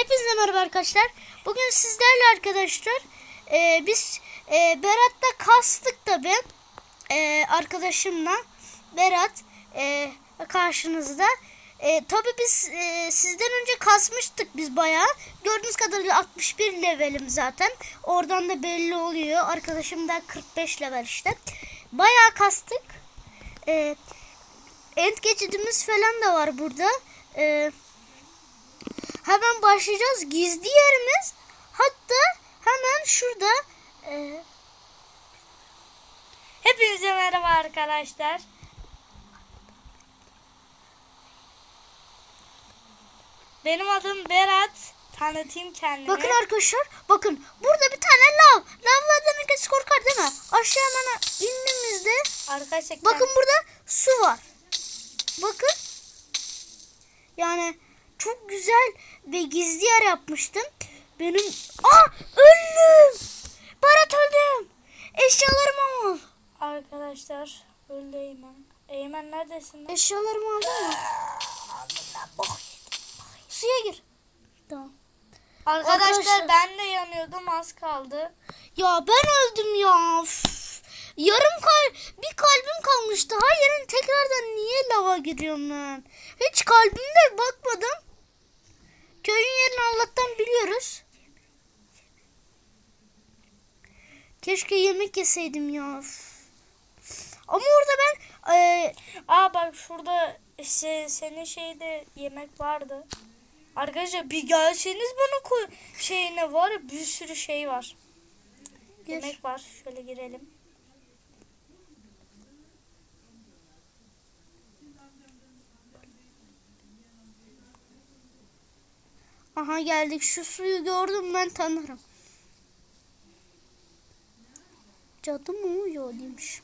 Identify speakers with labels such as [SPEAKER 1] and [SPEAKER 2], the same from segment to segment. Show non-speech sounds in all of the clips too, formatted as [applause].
[SPEAKER 1] Hepinize merhaba arkadaşlar. Bugün sizlerle arkadaşlar e, biz e, Berat'la kastık tabi. E, arkadaşımla Berat e, karşınızda. E, tabi biz e, sizden önce kasmıştık biz bayağı. Gördüğünüz kadarıyla 61 levelim zaten. Oradan da belli oluyor. Arkadaşım da 45 level işte. Bayağı kastık. E, end geçidimiz falan da var burada. Eee Hemen başlayacağız. Gizli yerimiz hatta hemen şurada e,
[SPEAKER 2] Hepinize merhaba arkadaşlar. Benim adım Berat. Tanıtayım kendimi.
[SPEAKER 1] bakın arkadaşlar bakın burada bir tane lav. Lavlardan herkes korkar değil mi? Aşağı hemen indiğimizde
[SPEAKER 2] arkadaşlar
[SPEAKER 1] bakın burada su var. Bakın. Yani çok güzel ve gizli yer yapmıştım. Benim Aa öldüm. Berat öldüm. Eşyalarımı al.
[SPEAKER 2] arkadaşlar öldü Eymen. Eymen neredesin lan?
[SPEAKER 1] Eşyalarımı aldın mı? Suya gir. Tamam.
[SPEAKER 2] Arkadaşlar,
[SPEAKER 1] Arkadaşlar-
[SPEAKER 2] ben de yanıyordum az kaldı.
[SPEAKER 1] Ya ben öldüm ya. Üf. Yarım kal bir kalbim kalmıştı. Hayır tekrardan niye lava giriyorum ben? Hiç kalbimde bakmadım. Köyün yerini Allah'tan biliyoruz. Keşke yemek yeseydim ya. Ama orada ben e,
[SPEAKER 2] Aa bak şurada şey, senin şeyde yemek vardı. Arkadaşlar bir gelseniz bana koy şeyine var ya bir sürü şey var.
[SPEAKER 1] Gir.
[SPEAKER 2] Yemek var. Şöyle girelim.
[SPEAKER 1] Aha geldik. Şu suyu gördüm ben tanırım. Cadı mı uyuyor demiş.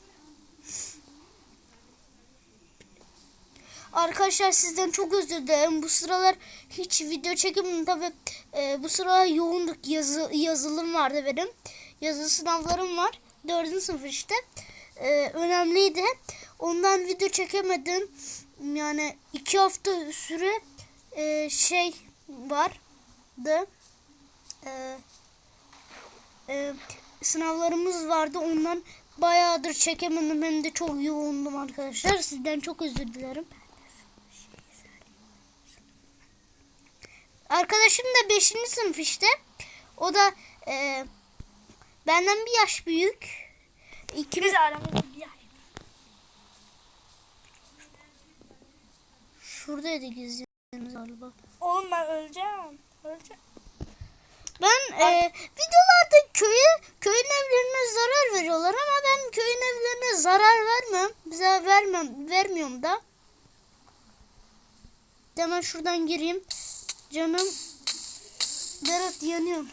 [SPEAKER 1] Arkadaşlar sizden çok özür dilerim. Bu sıralar hiç video çekemedim. Tabi bu sıralar yoğunduk. Yazı, yazılım vardı benim. Yazılı sınavlarım var. Dördüncü sınıf işte. E, önemliydi. Ondan video çekemedim. Yani iki hafta süre e, şey vardı. E, e, sınavlarımız vardı. Ondan bayağıdır çekemedim. Hem de çok yoğundum arkadaşlar. Sizden çok özür dilerim. Arkadaşım da 5. sınıf işte. O da e, benden bir yaş büyük. İkimiz
[SPEAKER 2] aramızda bir yer.
[SPEAKER 1] şuradaydı gizlimiz galiba.
[SPEAKER 2] Oğlum ben öleceğim.
[SPEAKER 1] Ben e, videolarda köye köyün evlerine zarar veriyorlar ama ben köyün evlerine zarar vermem. Bize vermem vermiyorum da. Hemen şuradan gireyim. Canım Berat yanıyorum.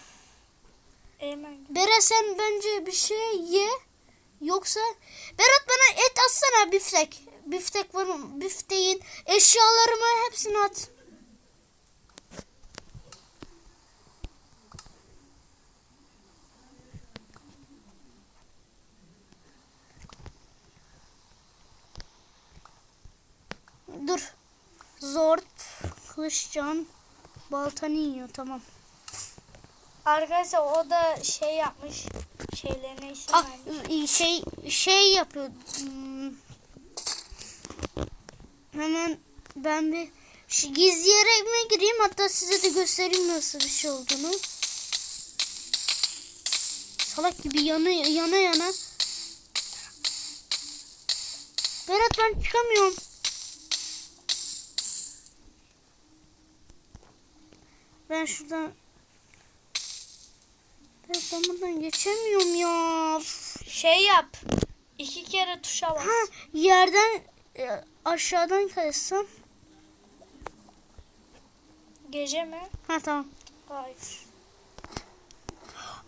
[SPEAKER 1] Berat sen bence bir şey ye. Yoksa Berat bana et atsana biftek. Biftek var mı? Bifteğin eşyalarımı hepsini at. Dur. Zort, kılıçcan, baltanı yiyor tamam.
[SPEAKER 2] Arkadaşlar o da şey yapmış. Şeylerine isim
[SPEAKER 1] Ah,
[SPEAKER 2] vermiş.
[SPEAKER 1] şey şey yapıyor. Hmm. Hemen ben bir şu gizli yere gireyim hatta size de göstereyim nasıl bir şey olduğunu. Salak gibi yana yana yana. Berat ben çıkamıyorum. Ben şuradan ben buradan geçemiyorum ya.
[SPEAKER 2] Şey yap. İki kere tuşa bas.
[SPEAKER 1] Ha yerden e, aşağıdan kaysam.
[SPEAKER 2] Gece mi?
[SPEAKER 1] Ha tamam.
[SPEAKER 2] Hayır.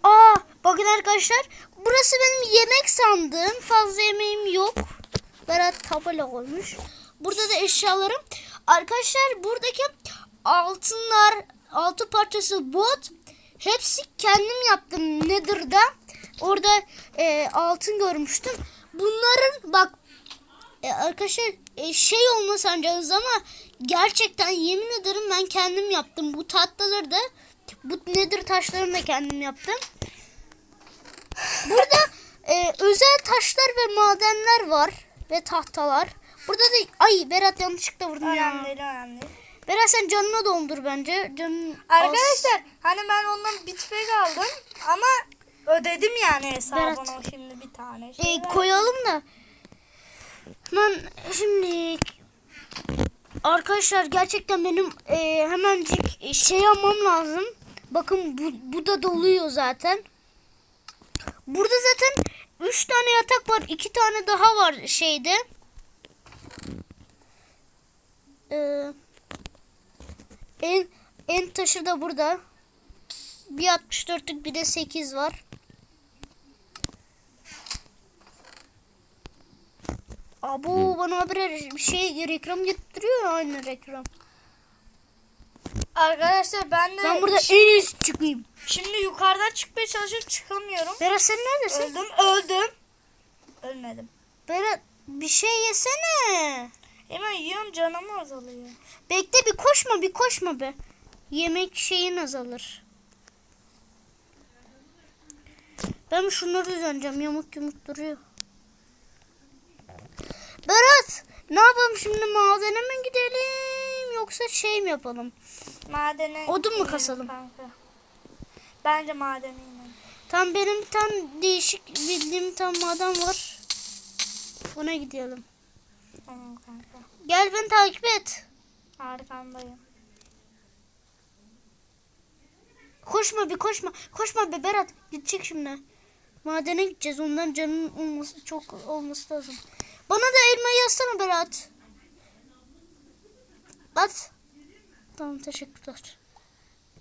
[SPEAKER 1] Aa bakın arkadaşlar burası benim yemek sandığım. Fazla yemeğim yok. Berat tabela koymuş. Burada da eşyalarım. Arkadaşlar buradaki altınlar, altı parçası bot. Hepsi kendim yaptım Nether'da. Orada e, altın görmüştüm. Bunların bak e, arkadaşlar e, şey olma sanacağınız ama gerçekten yemin ederim ben kendim yaptım. Bu tatlıları da bu nedir taşlarını da kendim yaptım. Burada e, özel taşlar ve madenler var ve tahtalar. Burada da ay Berat yanlışlıkla vurdum
[SPEAKER 2] Önemli
[SPEAKER 1] ya.
[SPEAKER 2] değil önemli.
[SPEAKER 1] Berat sen canına doldur bence. Canın.
[SPEAKER 2] Arkadaşlar hani ben ondan bitfek aldım ama ödedim yani hesabını
[SPEAKER 1] Berat.
[SPEAKER 2] şimdi bir tane. Şey
[SPEAKER 1] E, koyalım da. Ben şimdi arkadaşlar gerçekten benim e, hemencik şey yapmam lazım. Bakın bu, bu da doluyor zaten. Burada zaten 3 tane yatak var. 2 tane daha var şeyde. Ee, en, en taşı da burada. Bir 64'lük bir de 8 var. Abo bana bir şey reklam getiriyor ya aynı reklam.
[SPEAKER 2] Arkadaşlar ben de
[SPEAKER 1] Ben burada en iyisi çıkayım.
[SPEAKER 2] şimdi yukarıdan çıkmaya çalışıp çıkamıyorum.
[SPEAKER 1] Berat sen neredesin?
[SPEAKER 2] Öldüm öldüm. Ölmedim.
[SPEAKER 1] Berat bir şey yesene.
[SPEAKER 2] Hemen yiyorum canım azalıyor.
[SPEAKER 1] Bekle bir koşma bir koşma be. Yemek şeyin azalır. Ben şunları düzenleyeceğim. Yamuk yumuk duruyor. Berat ne yapalım şimdi madene mi gidelim yoksa şey mi yapalım?
[SPEAKER 2] Madene
[SPEAKER 1] Odun mu kasalım?
[SPEAKER 2] Kanka. Bence madene inelim.
[SPEAKER 1] Tam benim tane değişik bildiğim tane maden var. Ona gidelim.
[SPEAKER 2] Tamam kanka.
[SPEAKER 1] Gel beni takip et.
[SPEAKER 2] Arkandayım.
[SPEAKER 1] Koşma bir koşma. Koşma be Berat. Gidecek şimdi. Madene gideceğiz. Ondan canın olması çok olması lazım. Bana da elmayı yazsana Berat. At. Tamam teşekkürler.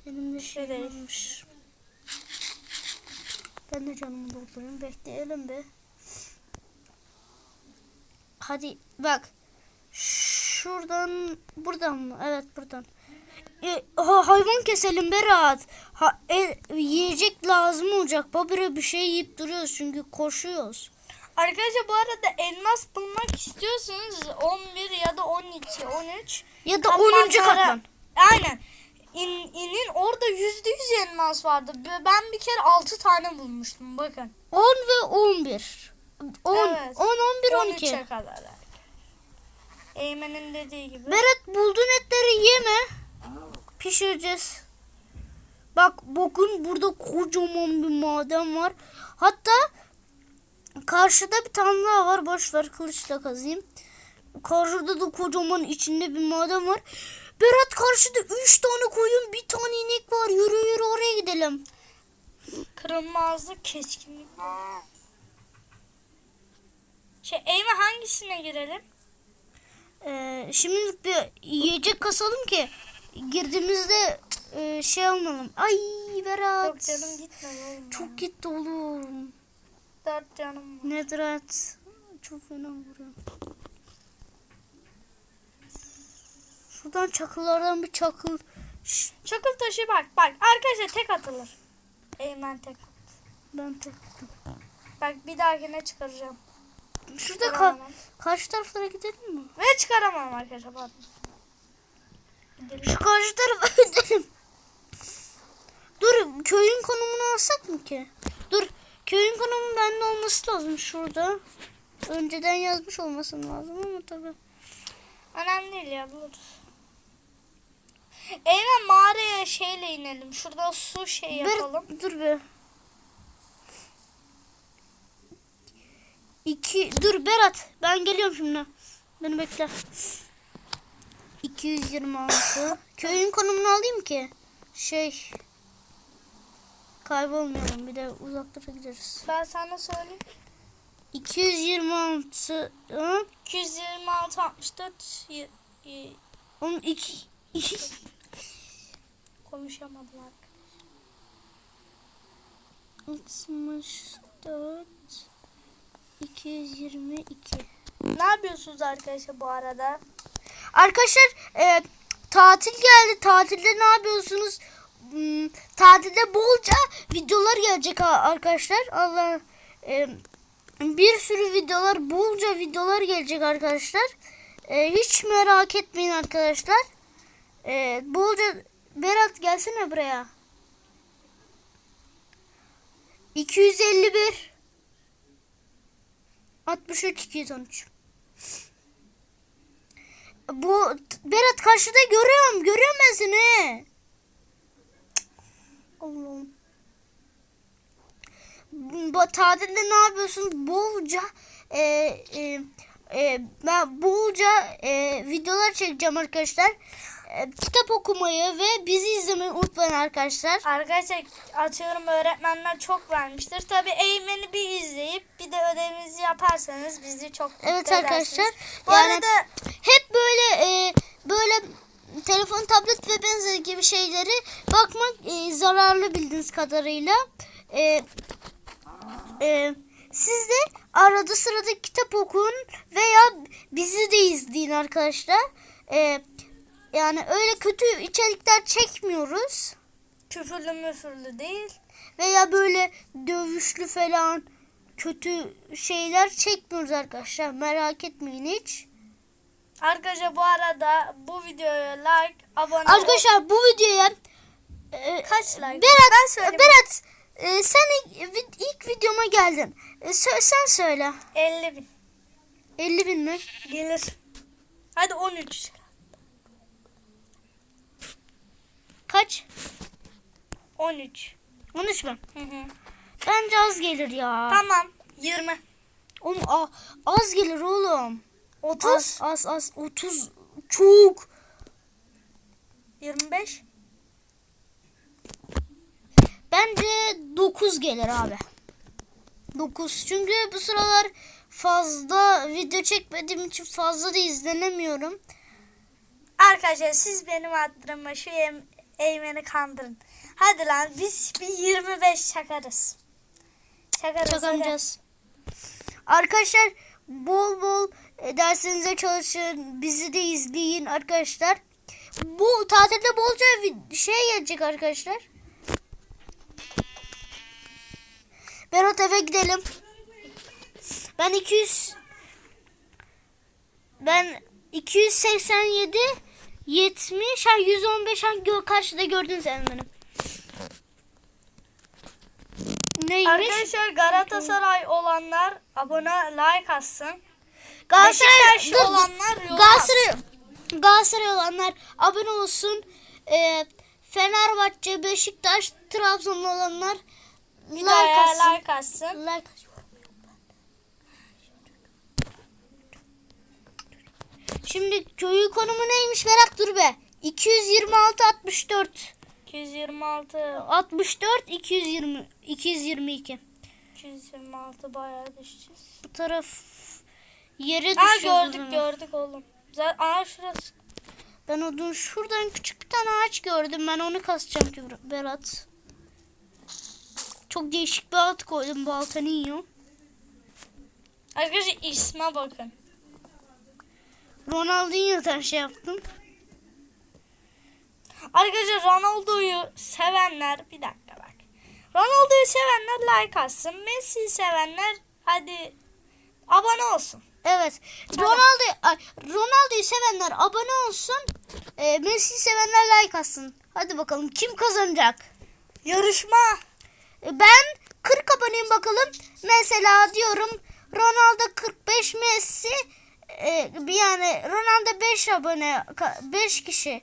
[SPEAKER 1] Benim de şey varmış. Ben de canımı doldurayım. Bekleyelim be. Hadi bak. Şuradan buradan mı? Evet buradan. E, ha- hayvan keselim Berat. Ha, e, yiyecek lazım olacak. Babire bir şey yiyip duruyoruz çünkü koşuyoruz.
[SPEAKER 2] Arkadaşlar bu arada elmas bulmak istiyorsanız 11 ya da 12, 13
[SPEAKER 1] Ya da 10.
[SPEAKER 2] katmanlara-
[SPEAKER 1] katman.
[SPEAKER 2] Aynen. İn, inin orada yüzde yüz elmas vardı. Ben bir kere 6 tane bulmuştum bakın.
[SPEAKER 1] 10 ve 11. 10,
[SPEAKER 2] Evet.
[SPEAKER 1] 10, 11, 12.
[SPEAKER 2] 13'e kadar. Eymen'in dediği gibi.
[SPEAKER 1] Berat buldun etleri yeme. Pişireceğiz. Bak bakın burada kocaman bir maden var. Hatta karşıda bir tane daha var. Boş ver kılıçla kazayım. Karşıda da kocaman içinde bir maden var. Berat karşıda 3 tane koyun bir tane inek var. Yürü yürü oraya gidelim.
[SPEAKER 2] Kırılmazlık, keskinlik. Şey Eymen hangisine girelim?
[SPEAKER 1] Ee, şimdi bir yiyecek kasalım ki girdiğimizde e, şey almalım. Ay Berat.
[SPEAKER 2] Yok canım gitme oğlum.
[SPEAKER 1] Çok gitti oğlum.
[SPEAKER 2] Dört canım var.
[SPEAKER 1] Nedret. Çok fena vuruyor. Şuradan çakıllardan bir çakıl. Şşt,
[SPEAKER 2] Çakıl taşı bak bak arkadaşlar tek atılır. Eymen tek at.
[SPEAKER 1] ben taktım.
[SPEAKER 2] Bak bir dahakine çıkaracağım.
[SPEAKER 1] Şurada ka- karşı taraflara gidelim mi?
[SPEAKER 2] Ve çıkaramam arkadaşlar pardon.
[SPEAKER 1] Şu karşı tarafa [laughs] gidelim. Dur köyün konumunu alsak mı ki? Dur köyün konumu bende olması lazım şurada. Önceden yazmış olmasın lazım ama tabii.
[SPEAKER 2] Önemli değil ya buluruz. Eymen mağaraya şeyle inelim. Şurada su şey yapalım.
[SPEAKER 1] Ber, dur be. İki, dur Berat ben geliyorum şimdi. Beni bekle. 226. Köyün konumunu alayım ki. Şey. Kaybolmayalım bir de uzaklara gideriz.
[SPEAKER 2] Ben sana söyleyeyim.
[SPEAKER 1] 226. Hı?
[SPEAKER 2] 226 64 y- y-
[SPEAKER 1] Onun iki.
[SPEAKER 2] konuşamadım artık.
[SPEAKER 1] 64 222
[SPEAKER 2] Ne yapıyorsunuz arkadaşlar bu arada?
[SPEAKER 1] Arkadaşlar e, tatil geldi. Tatilde ne yapıyorsunuz? Hmm, tatilde bolca videolar gelecek arkadaşlar. Allah e, bir sürü videolar, bolca videolar gelecek arkadaşlar. E, hiç merak etmeyin arkadaşlar. E, bolca Berat gelsene buraya. 251 63 213 Bu Berat karşıda görüyorum. Görüyorum ben seni. Allah'ım. Tatilde ne yapıyorsun? Bolca e, e, e, ben bolca e, videolar çekeceğim arkadaşlar. E, kitap okumayı ve bizi izlemeyi unutmayın arkadaşlar.
[SPEAKER 2] Arkadaşlar atıyorum öğretmenler çok vermiştir. Tabi eğmeni bir izleyip bir de ödevinizi yaparsanız bizi çok mutlu
[SPEAKER 1] Evet
[SPEAKER 2] edersiniz.
[SPEAKER 1] arkadaşlar.
[SPEAKER 2] Bu
[SPEAKER 1] yani
[SPEAKER 2] arada
[SPEAKER 1] hep böyle e, böyle telefon, tablet ve benzeri gibi şeyleri bakmak e, zararlı bildiğiniz kadarıyla. E, e, siz de arada sırada kitap okuyun veya bizi de izleyin arkadaşlar. E, yani öyle kötü içerikler çekmiyoruz.
[SPEAKER 2] küfürlü müfürlü değil.
[SPEAKER 1] Veya böyle dövüşlü falan kötü şeyler çekmiyoruz arkadaşlar. Merak etmeyin hiç.
[SPEAKER 2] Arkadaşlar bu arada bu videoya like, abone.
[SPEAKER 1] Arkadaşlar bu videoya e,
[SPEAKER 2] Kaç like?
[SPEAKER 1] Berat,
[SPEAKER 2] Ben söyleyeyim.
[SPEAKER 1] Berat e, sen ilk, ilk videoma geldin. E, sö- sen söyle.
[SPEAKER 2] 50 bin
[SPEAKER 1] 50 bin mi?
[SPEAKER 2] gelir. Hadi 13.
[SPEAKER 1] Kaç?
[SPEAKER 2] 13.
[SPEAKER 1] 13 mü?
[SPEAKER 2] Hı hı.
[SPEAKER 1] Bence az gelir ya.
[SPEAKER 2] Tamam. 20.
[SPEAKER 1] Oğlum, a- az gelir oğlum.
[SPEAKER 2] 30.
[SPEAKER 1] Az az az 30 çok.
[SPEAKER 2] 25.
[SPEAKER 1] Bence 9 gelir abi. 9 çünkü bu sıralar fazla video çekmediğim için fazla da izlenemiyorum.
[SPEAKER 2] Arkadaşlar siz benim adımıma şu eğmeni kandırın. Hadi lan biz bir 25 çakarız. Çakarız.
[SPEAKER 1] Çakamayacağız. Arkadaşlar bol bol e, derslerinize çalışın. Bizi de izleyin arkadaşlar. Bu tatilde bolca şey gelecek arkadaşlar. Berat eve gidelim. Ben 200 ben 287 70 ha 115 ha gö- karşıda gördün sen benim. Neymiş?
[SPEAKER 2] Arkadaşlar Galatasaray olanlar abone like atsın.
[SPEAKER 1] Galatasaray, dur,
[SPEAKER 2] olanlar
[SPEAKER 1] Galatasaray, Galatasaray olanlar abone olsun. Ee, Fenerbahçe, Beşiktaş, Trabzon olanlar like atsın.
[SPEAKER 2] like atsın.
[SPEAKER 1] Like atsın. Şimdi köyü konumu neymiş merak dur be. 226 64
[SPEAKER 2] 226
[SPEAKER 1] 64 220 222.
[SPEAKER 2] 226 bayağı düşeceğiz.
[SPEAKER 1] Bu taraf yere
[SPEAKER 2] Aa
[SPEAKER 1] düşüyor.
[SPEAKER 2] gördük gördük oğlum. Zaten aa şurası.
[SPEAKER 1] Ben odun şuradan küçük bir tane ağaç gördüm. Ben onu kasacağım ki Berat. Çok değişik bir alt koydum. Baltanı yiyor.
[SPEAKER 2] Arkadaşlar isme bakın.
[SPEAKER 1] Ronaldinho'dan şey yaptım.
[SPEAKER 2] Arkadaşlar Ronaldo'yu sevenler bir dakika bak. Ronaldo'yu sevenler like atsın. Messi'yi sevenler hadi abone olsun.
[SPEAKER 1] Evet. Ronaldo Ronaldo'yu sevenler abone olsun. E, Messi'yi sevenler like atsın. Hadi bakalım kim kazanacak?
[SPEAKER 2] Yarışma.
[SPEAKER 1] E, ben 40 aboneyim bakalım. Mesela diyorum Ronaldo 45 Messi e, bir yani Ronaldo 5 abone 5 kişi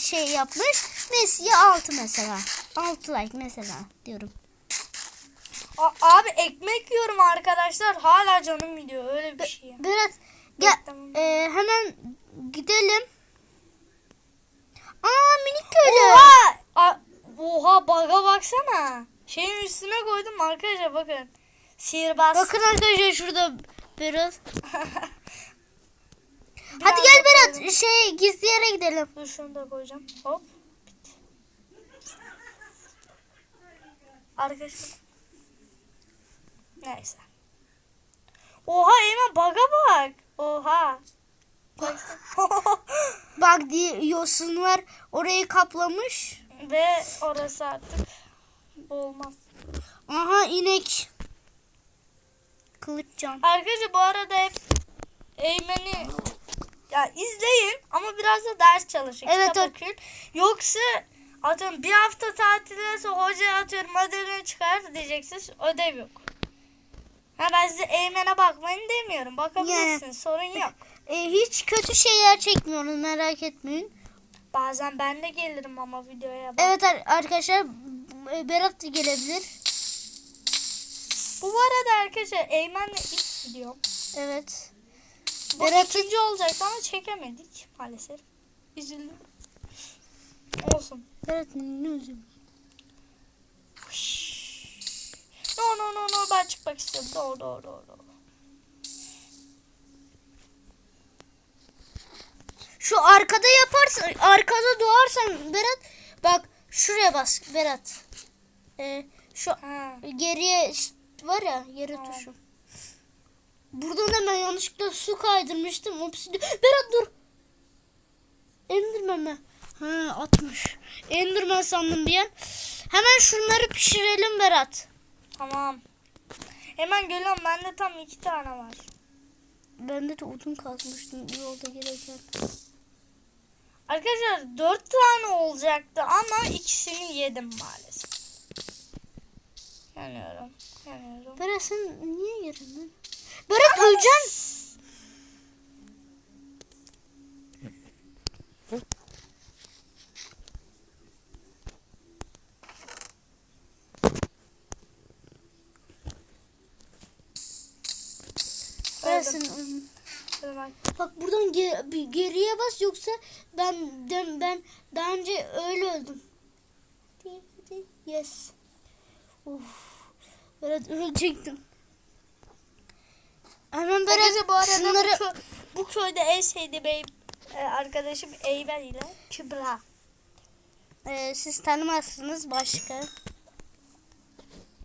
[SPEAKER 1] şey yapmış. Messi'ye 6 mesela. 6 like mesela diyorum.
[SPEAKER 2] A- abi ekmek yiyorum arkadaşlar. Hala canım gidiyor öyle bir şey.
[SPEAKER 1] Berat gel e, hemen gidelim. Aa minik köylü.
[SPEAKER 2] Oha! A- Oha baga baksana. Şeyin üstüne koydum arkadaşlar bakın. Sihirbaz.
[SPEAKER 1] Bakın arkadaşlar şurada Berat. [laughs] Hadi gel Berat şey gizli yere gidelim.
[SPEAKER 2] Dur şunu da koyacağım. Hop. Bitti. Arkadaşlar. Neyse. Oha Eymen baga bak. Oha. [laughs]
[SPEAKER 1] Bak diye yosunlar orayı kaplamış.
[SPEAKER 2] Ve orası artık olmaz.
[SPEAKER 1] Aha inek. Kılıçcan.
[SPEAKER 2] Arkadaşlar bu arada hep Eymen'i ya izleyin ama biraz da ders çalışın.
[SPEAKER 1] Evet,
[SPEAKER 2] kitap okuyun. Yoksa atıyorum bir hafta tatildeyse hoca atıyorum ödevini çıkart diyeceksiniz. Ödev yok. Ha ben size eğmene bakmayın demiyorum. Bakabilirsiniz. Sorun yok.
[SPEAKER 1] E, hiç kötü şeyler çekmiyoruz merak etmeyin.
[SPEAKER 2] Bazen ben de gelirim ama videoya bak.
[SPEAKER 1] Evet ar- arkadaşlar e, Berat da gelebilir.
[SPEAKER 2] Bu arada arkadaşlar Eymen'le ilk videom.
[SPEAKER 1] Evet.
[SPEAKER 2] İkinci olacaktı ama çekemedik maalesef. Üzüldüm. Olsun.
[SPEAKER 1] Berat ne üzüm?
[SPEAKER 2] No no no no ben çıkmak istiyorum. Doğru doğru doğru.
[SPEAKER 1] Şu arkada yaparsan, arkada doğarsan Berat bak şuraya bas Berat. E, şu
[SPEAKER 2] Ha.
[SPEAKER 1] geriye var ya geri
[SPEAKER 2] Tamam.
[SPEAKER 1] tuşu. Buradan hemen yanlışlıkla su kaydırmıştım. Hepsi Berat dur. Enderman mi? Ha atmış. Enderman sandım bir an. Hemen şunları pişirelim Berat.
[SPEAKER 2] Tamam. Hemen geliyorum. Bende tam iki tane var.
[SPEAKER 1] Bende de odun kazmıştım yolda gelirken.
[SPEAKER 2] Arkadaşlar dört tane olacaktı ama ikisini yedim maalesef. Yanıyorum. Yanıyorum.
[SPEAKER 1] Berat sen niye yerindin? Berat öleceksin.
[SPEAKER 2] Hemen.
[SPEAKER 1] Bak buradan ge- bir geriye bas yoksa ben dem ben daha önce öyle öldüm. Yes. Uf. Berat ölecektim. Hemen Berat
[SPEAKER 2] Arkadaşlar bu arada
[SPEAKER 1] şunları
[SPEAKER 2] bu, kö- bu köyde en sevdiğim ey- e, arkadaşım Eymen ile Kübra.
[SPEAKER 1] e, siz tanımazsınız başka.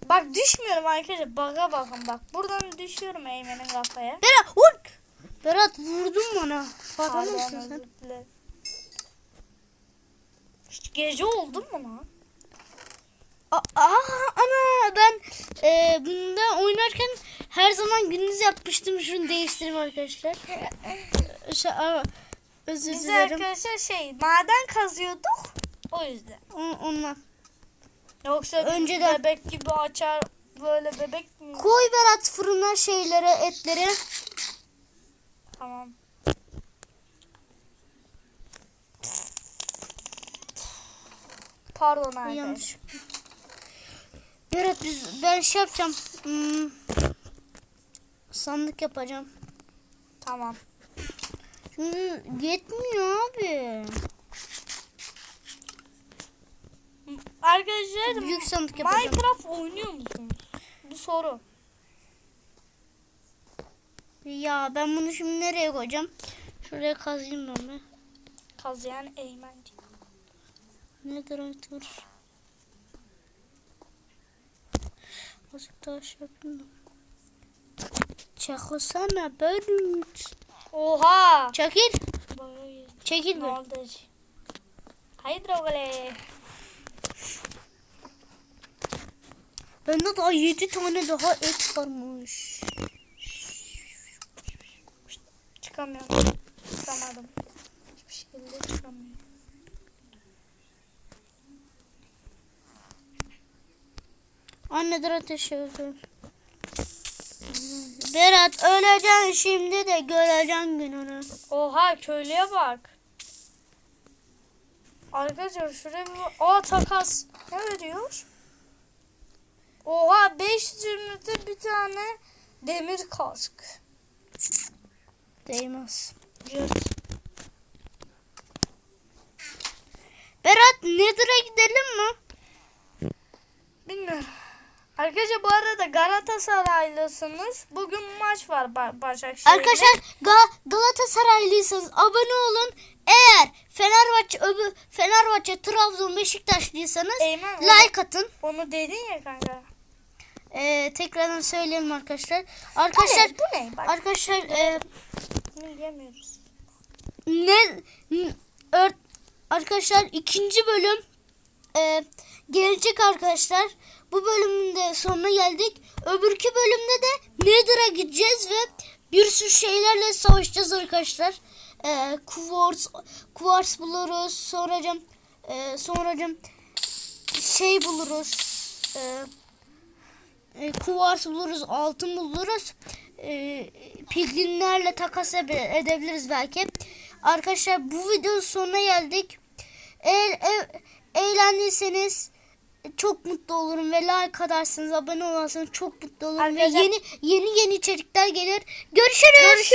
[SPEAKER 2] Bak düşmüyorum arkadaşlar. Baga bakın bak. Buradan düşüyorum Eymen'in kafaya.
[SPEAKER 1] Berat vur. Berat vurdun bana. Farkında mısın sen?
[SPEAKER 2] Hiç gece oldu mu lan?
[SPEAKER 1] Aa, aa, ana ben e, bunda oynarken her zaman gündüz yapmıştım. Şunu değiştireyim arkadaşlar. Şu, aa, özür
[SPEAKER 2] Biz
[SPEAKER 1] dilerim.
[SPEAKER 2] arkadaşlar şey maden kazıyorduk. O yüzden.
[SPEAKER 1] O- Ondan.
[SPEAKER 2] Yoksa
[SPEAKER 1] Önceden-
[SPEAKER 2] bebek gibi açar böyle bebek mi?
[SPEAKER 1] Koy Berat fırına şeylere etleri.
[SPEAKER 2] Tamam. Pardon arkadaşlar.
[SPEAKER 1] Yanlış. Berat biz ben şey yapacağım. Hmm, sandık yapacağım.
[SPEAKER 2] Tamam.
[SPEAKER 1] Çünkü yetmiyor abi.
[SPEAKER 2] Arkadaşlar
[SPEAKER 1] Büyük sandık yapacağım.
[SPEAKER 2] Minecraft oynuyor musunuz? Bu soru.
[SPEAKER 1] Ya ben bunu şimdi nereye koyacağım? Şuraya kazayım ben bir.
[SPEAKER 2] Kazıyan Eymenci.
[SPEAKER 1] Nedir artık? Azıcık daha şey yapayım da. Çakılsana Berat.
[SPEAKER 2] Oha.
[SPEAKER 1] Çekil. Çekil
[SPEAKER 2] oldu? Hydrogole.
[SPEAKER 1] Bende daha 7 tane daha et varmış.
[SPEAKER 2] Çıkamıyorum. Çıkamadım. Hiçbir şekilde çıkamıyorum.
[SPEAKER 1] Anne dur ateş yakıyor. Berat öleceksin şimdi de göreceksin gününü.
[SPEAKER 2] Oha köylüye bak. Arkadaşlar şuraya bir Aa takas. Ne veriyor? Oha 500 zümrüte bir tane demir kask.
[SPEAKER 1] Değmez.
[SPEAKER 2] Cırt.
[SPEAKER 1] Berat Nether'a gidelim mi?
[SPEAKER 2] Bilmiyorum. Arkadaşlar bu arada Galatasaraylısınız. Bugün maç var ba- Başakşehir'de.
[SPEAKER 1] Arkadaşlar Ga- Galatasaraylıysanız abone olun. Eğer Fenerbahçe öbür Fenerbahçe Trabzon Beşiktaşlıysanız
[SPEAKER 2] Eymen,
[SPEAKER 1] like atın.
[SPEAKER 2] Onu dedin ya kanka.
[SPEAKER 1] Ee, tekrardan söyleyelim arkadaşlar. Arkadaşlar
[SPEAKER 2] Bu ne? Bak
[SPEAKER 1] arkadaşlar e,
[SPEAKER 2] yemiyoruz.
[SPEAKER 1] ne n- ör- arkadaşlar ikinci bölüm e, gelecek arkadaşlar. Bu bölümün de sonuna geldik. Öbürkü bölümde de Nether'a gideceğiz ve bir sürü şeylerle savaşacağız arkadaşlar. e, kuvars, kuvars buluruz. Sonracım e, sonracım şey buluruz. E, e, kuvars buluruz, altın buluruz. E, piglinlerle takas edebiliriz belki. Arkadaşlar bu videonun sonuna geldik. Eğer e- eğlendiyseniz çok mutlu olurum ve like atarsınız, abone olursanız çok mutlu olurum ve
[SPEAKER 2] Arkadaşlar-
[SPEAKER 1] yeni yeni yeni içerikler gelir. Görüşürüz.
[SPEAKER 2] Görüşürüz.